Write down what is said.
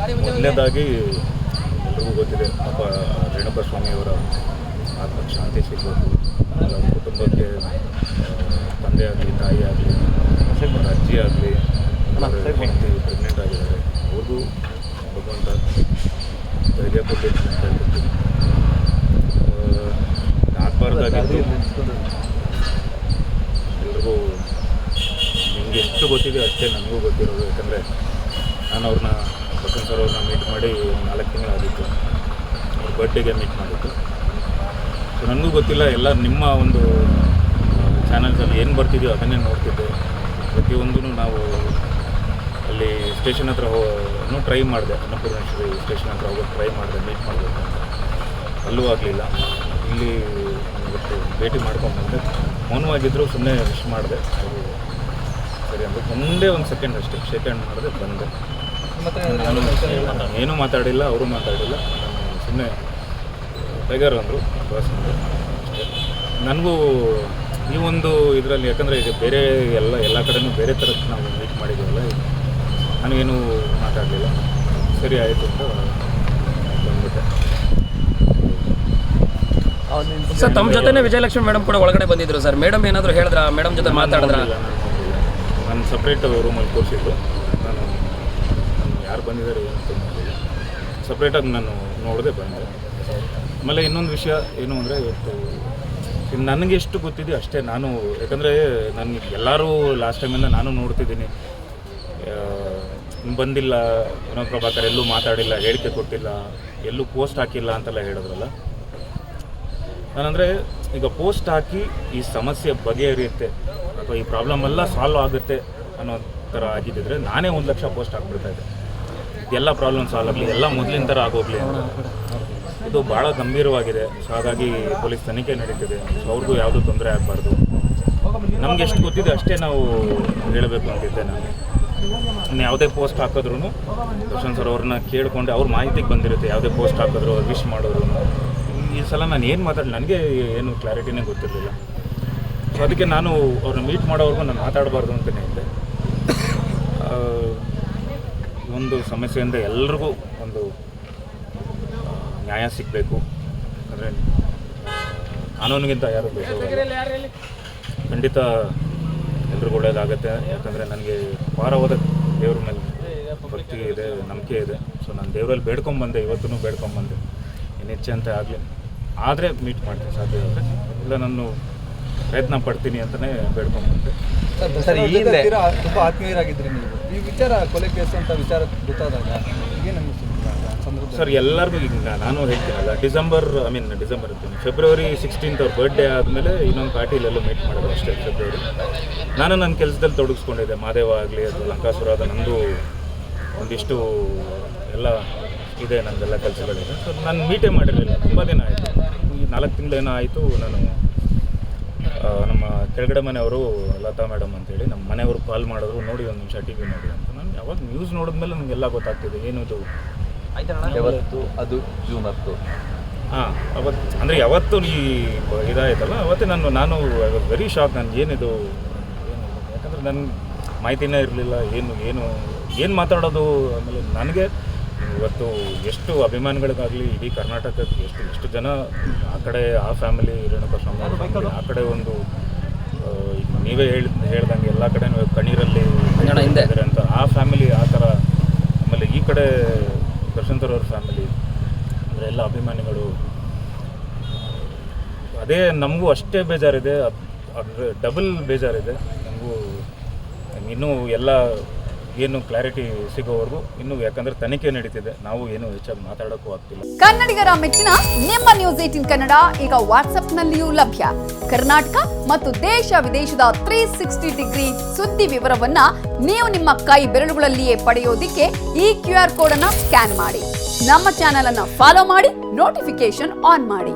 ಮೊದಲನೇದಾಗಿ ಎಲ್ರಿಗೂ ಗೊತ್ತಿದೆ ಪಾಪ ರೇಣುಕಾ ಸ್ವಾಮಿಯವರ ಆತ್ಮಕ್ಕೆ ಶಾಂತಿ ಸಿಗಬೇಕು. ಅವರ ಕುಟುಂಬಕ್ಕೆ ತಂದೆ ಆಗಲಿ ತಾಯಿ ಆಗಲಿ ಅವರ ಅಜ್ಜಿ ಆಗಲಿ ಹೆಂಡತಿ ಪ್ರೆಗ್ನೆಂಟ್ ಆಗಿದ್ದಾರೆ. ಅವ್ರಿಗೂ ಭಗವಂತ ಧೈರ್ಯ ಕೊಟ್ಟಿದ್ದು ಆಗಬಾರ್ದಾಗಿತ್ತು ಎಲ್ರಿಗೂ ನಿಮಗೆ ಎಷ್ಟು ಗೊತ್ತಿದೆ ಅಷ್ಟೇ ನನಗೂ ಗೊತ್ತಿರೋದು. ಯಾಕಂದರೆ ನಾನು ಅವ್ರನ್ನ ಬಸವನ್ ಸರ್ ಅವ್ರನ್ನ ಮೀಟ್ ಮಾಡಿ ನಾಲ್ಕು ತಿಂಗಳಾಗಿತ್ತು ಅವ್ರ ಬರ್ಡೇಗೆ ಮೀಟ್ ಮಾಡಿತ್ತು ಸೊ ನನಗೂ ಗೊತ್ತಿಲ್ಲ, ಎಲ್ಲ ನಿಮ್ಮ ಒಂದು ಚಾನಲ್ಸಲ್ಲಿ ಏನು ಬರ್ತಿದೆಯೋ ಅದನ್ನೇ ನೋಡ್ತಿದ್ದೆ. ಪ್ರತಿಯೊಂದೂ ನಾವು ಅಲ್ಲಿ ಸ್ಟೇಷನ್ ಹತ್ರ ಹೋಗೋನು ಟ್ರೈ ಮಾಡಿದೆ. ಅನ್ನಪೂರ್ಣೇಶ್ವರಿ ಸ್ಟೇಷನ್ ಹತ್ರ ಹೋಗೋದು ಟ್ರೈ ಮಾಡಿದೆ ಮೀಟ್ ಮಾಡಬೇಕು ಅಲ್ಲೂ ಆಗಲಿಲ್ಲ. ಇಲ್ಲಿ ಇವತ್ತು ಭೇಟಿ ಮಾಡ್ಕೊಂಡು ಬಂದೆ. ಮೌನವಾಗಿದ್ದರೂ ಸುಮ್ಮನೆ ವಿಶ್ ಮಾಡಿದೆ. ಸರಿ ಅಂದರೆ ಒಂದೇ ಒಂದು ಸೆಕೆಂಡ್ ಅಷ್ಟೇ ಸೆಕೆಂಡ್ ಮಾಡಿದೆ, ಬಂದೆ. ನಾನು ನಾನು ಏನೂ ಮಾತಾಡಿಲ್ಲ ಅವರು ಮಾತಾಡಿಲ್ಲ. ಸುಮ್ಮನೆ ಟೈಗರ್ ಅಂದರು ನನಗೂ ಈ ಒಂದು ಇದರಲ್ಲಿ ಯಾಕಂದರೆ ಈಗ ಬೇರೆ ಎಲ್ಲ ಎಲ್ಲ ಕಡೆನೂ ಬೇರೆ ಥರದ್ದು ನಾವು ಮೀಟ್ ಮಾಡಿದ್ದೀವಲ್ಲ ನನಗೇನು ಮಾತಾಡಲಿಲ್ಲ. ಸರಿ ಆಯಿತು ಅಂತ ಬಂದ್ಬಿಟ್ಟೆ. ಸರ್ ತಮ್ಮ ಜೊತೆನೇ ವಿಜಯಲಕ್ಷ್ಮಿ ಮೇಡಮ್ ಕೂಡ ಒಳಗಡೆ ಬಂದಿದ್ರು ಸರ್. ಮೇಡಮ್ ಏನಾದರೂ ಹೇಳಿದ್ರ? ಮೇಡಮ್ ಜೊತೆ ಮಾತಾಡಿದ್ರ? ನಾನು. ಸಪ್ರೇಟ್ ರೂಮಲ್ಲಿ ಕೂರಿಸಿದ್ದು. ನಾನು ಯಾರು ಬಂದಿದ್ದಾರೆ ಏನು ಅಂತ ನೋಡಲಿಲ್ಲ ಸಪ್ರೇಟಾಗಿ ನಾನು ನೋಡದೆ ಬಂದೆ. ಆಮೇಲೆ ಇನ್ನೊಂದು ವಿಷಯ ಏನು ಅಂದರೆ ಇವತ್ತು ಇನ್ನು ನನಗೆ ಎಷ್ಟು ಗೊತ್ತಿದೆ ಅಷ್ಟೇ ನಾನು, ಯಾಕಂದರೆ ನನಗೆ ಎಲ್ಲರೂ ಲಾಸ್ಟ್ ಟೈಮಿಂದ ನಾನು ನೋಡ್ತಿದ್ದೀನಿ. ಬಂದಿಲ್ಲ, ಏನೋ ಪ್ರಭಾಕರ್ ಎಲ್ಲೂ ಮಾತಾಡಿಲ್ಲ, ಹೇಳಿಕೆ ಕೊಟ್ಟಿಲ್ಲ, ಎಲ್ಲೂ ಪೋಸ್ಟ್ ಹಾಕಿಲ್ಲ ಅಂತೆಲ್ಲ ಹೇಳಿದ್ರಲ್ಲ. ನಾನಂದರೆ ಈಗ ಪೋಸ್ಟ್ ಹಾಕಿ ಈ ಸಮಸ್ಯೆ ಬಗೆಹರಿಯುತ್ತೆ, ಅಥವಾ ಈ ಪ್ರಾಬ್ಲಮ್ ಎಲ್ಲ ಸಾಲ್ವ್ ಆಗುತ್ತೆ ಅನ್ನೋ ಥರ ಆಗಿದ್ದಿದ್ರೆ ನಾನೇ ಒಂದು ಲಕ್ಷ ಪೋಸ್ಟ್ ಹಾಕ್ಬಿಡ್ತಾ ಇದ್ದೆ. ಎಲ್ಲ ಪ್ರಾಬ್ಲಮ್ ಸಾಲ್ವ್ ಆಗಲಿ ಎಲ್ಲ ಮೊದಲಿನ ಥರ ಆಗೋಗ್ಲಿ. ಇದು ಭಾಳ ಗಂಭೀರವಾಗಿದೆ. ಸೊ ಹಾಗಾಗಿ ಪೊಲೀಸ್ ತನಿಖೆ ನಡೀತಿದೆ. ಸೊ ಅವ್ರಿಗೂ ಯಾವುದೂ ತೊಂದರೆ ಆಗಬಾರ್ದು. ನಮ್ಗೆ ಎಷ್ಟು ಗೊತ್ತಿದೆ ಅಷ್ಟೇ ನಾವು ಹೇಳಬೇಕು ಅಂತಿದ್ದೆ ನಾನು. ಇನ್ನು ಯಾವುದೇ ಪೋಸ್ಟ್ ಹಾಕಿದ್ರು ದರ್ಶನ್ ಸರ್ ಅವ್ರನ್ನ ಕೇಳಿಕೊಂಡು ಅವ್ರ ಮಾಹಿತಿಗೆ ಬಂದಿರುತ್ತೆ ಯಾವುದೇ ಪೋಸ್ಟ್ ಹಾಕಿದ್ರು ವಿಶ್ ಮಾಡೋರು ಈ ಸಲ ನಾನು ಏನು ಮಾತಾಡಲಿ, ನನಗೆ ಏನು ಕ್ಲಾರಿಟಿನೇ ಗೊತ್ತಿರಲಿಲ್ಲ. ಸೊ ಅದಕ್ಕೆ ನಾನು ಅವ್ರನ್ನ ಮೀಟ್ ಮಾಡೋವರೆಗೂ ನಾನು ಮಾತಾಡಬಾರ್ದು ಅಂತಲೇ ಇದ್ದೆ. ಒಂದು ಸಮಸ್ಯೆಯಿಂದ ಎಲ್ರಿಗೂ ಒಂದು ನ್ಯಾಯ ಸಿಗಬೇಕು. ಅಂದರೆ ಕಾನೂನಿಗಿಂತ ಯಾರು ಬೇಕು ಖಂಡಿತ ಎಲ್ರಿಗೂ ಒಳ್ಳೇದಾಗತ್ತೆ. ಯಾಕಂದರೆ ನನಗೆ ವಾರವಾದ ದೇವ್ರ ಮೇಲೆ ಭಕ್ತಿ ಇದೆ, ನಂಬಿಕೆ ಇದೆ. ಸೊ ನಾನು ದೇವರಲ್ಲಿ ಬೇಡ್ಕೊಂಬಂದೆ ಇವತ್ತೂ ಬೇಡ್ಕೊಂಬಂದೆ. ಏನು ಹೆಚ್ಚೆ ಅಂತ ಆಗಲಿ. ಆದರೆ ಮೀಟ್ ಮಾಡ್ತೀನಿ ಸಾಧ್ಯ ಆದರೆ ಇಲ್ಲ, ನಾನು ಪ್ರಯತ್ನ ಪಡ್ತೀನಿ ಅಂತಲೇ ಬೇಡ್ಕೊಂಡ್ಬಿಟ್ಟೆ ಸರ್ ಈ ಹಿಂದೆ ತುಂಬಾ ಆತ್ಮೀಯರಾಗಿದ್ರಿ ನೀವು. ಈ ವಿಚಾರ ಕೊಲೆ ಕೇಸ್ ಅಂತ ವಿಚಾರ ಗೊತ್ತಾದಾಗ ಏನು ಅನ್ನಿಸ್ತು ಸಂದರ್ಭ ಸರ್ ಎಲ್ಲರಿಗೂ ಈಗ ನಾನು ಹೇಳ್ತೀನಲ್ಲ ಡಿಸೆಂಬರ್ ಐ ಮೀನ್ ಡಿಸೆಂಬರ್ ಇರ್ತೀನಿ ಫೆಬ್ರವರಿ ಸಿಕ್ಸ್ಟೀನ್ತ್ ಅವ್ರ ಬರ್ಡೇ ಆದಮೇಲೆ ಇನ್ನೊಂದು ಪಾರ್ಟಿಲೆಲ್ಲೂ ಮೀಟ್ ಮಾಡೋದು ಅಷ್ಟೇ ಫೆಬ್ರವರಿ. ನಾನು ನನ್ನ ಕೆಲಸದಲ್ಲಿ ತೊಡಗಿಸ್ಕೊಂಡಿದ್ದೆ. ಮಾದೇವ ಆಗಲಿ ಅದು ಲಂಕಾಸುರಾದ ಅದು ನಂದು ಒಂದಿಷ್ಟು ಎಲ್ಲ ಇದೆ ನನ್ನದೆಲ್ಲ ಕೆಲಸಗಳಿದೆ. ಸೊ ನಾನು ಮೀಟೇ ಮಾಡಿರಲಿಲ್ಲ. ತುಂಬ ದಿನ ಆಯಿತು. ಈ ನಾಲ್ಕು ತಿಂಗಳೇನೋ ಆಯಿತು. ನಾನು ನಮ್ಮ ಕೆಳಗಡೆ ಮನೆಯವರು ಲತಾ ಮೇಡಮ್ ಅಂತೇಳಿ ನಮ್ಮ ಮನೆಯವರು ಕಾಲ್ ಮಾಡಿದ್ರು ನೋಡಿ ಒಂದು ನಿಮಿಷ ಟಿ ವಿ ನೋಡಿ ಅಂತ. ನಾನು ಯಾವಾಗ ನ್ಯೂಸ್ ನೋಡಿದ್ಮೇಲೆ ನನಗೆಲ್ಲ ಗೊತ್ತಾಗ್ತಿದೆ ಏನು ಇದು ಯಾವತ್ತು? ಅದು ಜೂನ್ ಹತ್ತು. ಹಾಂ ಅವತ್ತು ಅಂದರೆ ಯಾವತ್ತು ಈ ಇದಾಯ್ತಲ್ಲ ಅವತ್ತೇ ನಾನು ನಾನು ವೆರಿ ಶಾಕ್ ನಾನು ಏನಿದು? ಏನು ಯಾಕಂದರೆ ನನ್ನ ಮಾಹಿತಿನೇ ಇರಲಿಲ್ಲ ಏನು ಏನು ಏನು ಮಾತಾಡೋದು? ಆಮೇಲೆ ನನಗೆ ಇವತ್ತು ಎಷ್ಟು ಅಭಿಮಾನಿಗಳಿಗಾಗಲಿ ಇಡೀ ಕರ್ನಾಟಕಕ್ಕೆ ಎಷ್ಟು ಎಷ್ಟು ಜನ ಆ ಕಡೆ ಆ ಫ್ಯಾಮಿಲಿ ರೇಣುಕಾ ಸ್ವಾಮಿ ಆ ಕಡೆ ಒಂದು ನೀವೇ ಹೇಳಿ ಹೇಳ್ದಂಗೆ ಎಲ್ಲ ಕಡೆ ಕಣ್ಣೀರಲ್ಲಿ ಅಂತ ಆ ಫ್ಯಾಮಿಲಿ ಆ ಥರ ಆಮೇಲೆ ಈ ಕಡೆ ಅವ್ರ ಫ್ಯಾಮಿಲಿ ಅಂದರೆ ಎಲ್ಲ ಅಭಿಮಾನಿಗಳು ಅದೇ ನಮಗೂ ಅಷ್ಟೇ ಬೇಜಾರಿದೆ ಅಂದರೆ ಅದ್ರ ಡಬಲ್ ಬೇಜಾರಿದೆ. ನಮಗೂ ಇನ್ನೂ ಎಲ್ಲ ಏನು ಕ್ಲಾರಿಟಿ ಸಿಗೋವರೆಗೂ ಇನ್ನು ಯಾಕಂದ್ರೆ ತನಿಖೆ ನಡೀತಿದೆ. ನಾವು ಏನು ಹೆಚ್ಚಾಗಿ ಮಾತಾಡೋಕ್ಕೂ ಆಗ್ತಿಲ್ಲ. ಕನ್ನಡಿಗರ ಮೆಚ್ಚಿನ ನಿಮ್ಮ ನ್ಯೂಸ್ ಏಟಿನ್ ಕನ್ನಡ ಈಗ ವಾಟ್ಸ್ಆಪ್ನಲ್ಲಿಯೂ ಲಭ್ಯ. ಕರ್ನಾಟಕ ಮತ್ತು ದೇಶ ವಿದೇಶದ ತ್ರೀ ಸಿಕ್ಸ್ಟಿ ಡಿಗ್ರಿ ಸುದ್ದಿ ವಿವರವನ್ನ ನೀವು ನಿಮ್ಮ ಕೈ ಬೆರಳುಗಳಲ್ಲಿಯೇ ಪಡೆಯೋದಿಕ್ಕೆ ಈ ಕ್ಯೂ ಆರ್ ಕೋಡ್ ಅನ್ನ ಸ್ಕ್ಯಾನ್ ಮಾಡಿ. ನಮ್ಮ ಚಾನೆಲ್ ಅನ್ನ ಫಾಲೋ ಮಾಡಿ ನೋಟಿಫಿಕೇಶನ್ ಆನ್ ಮಾಡಿ.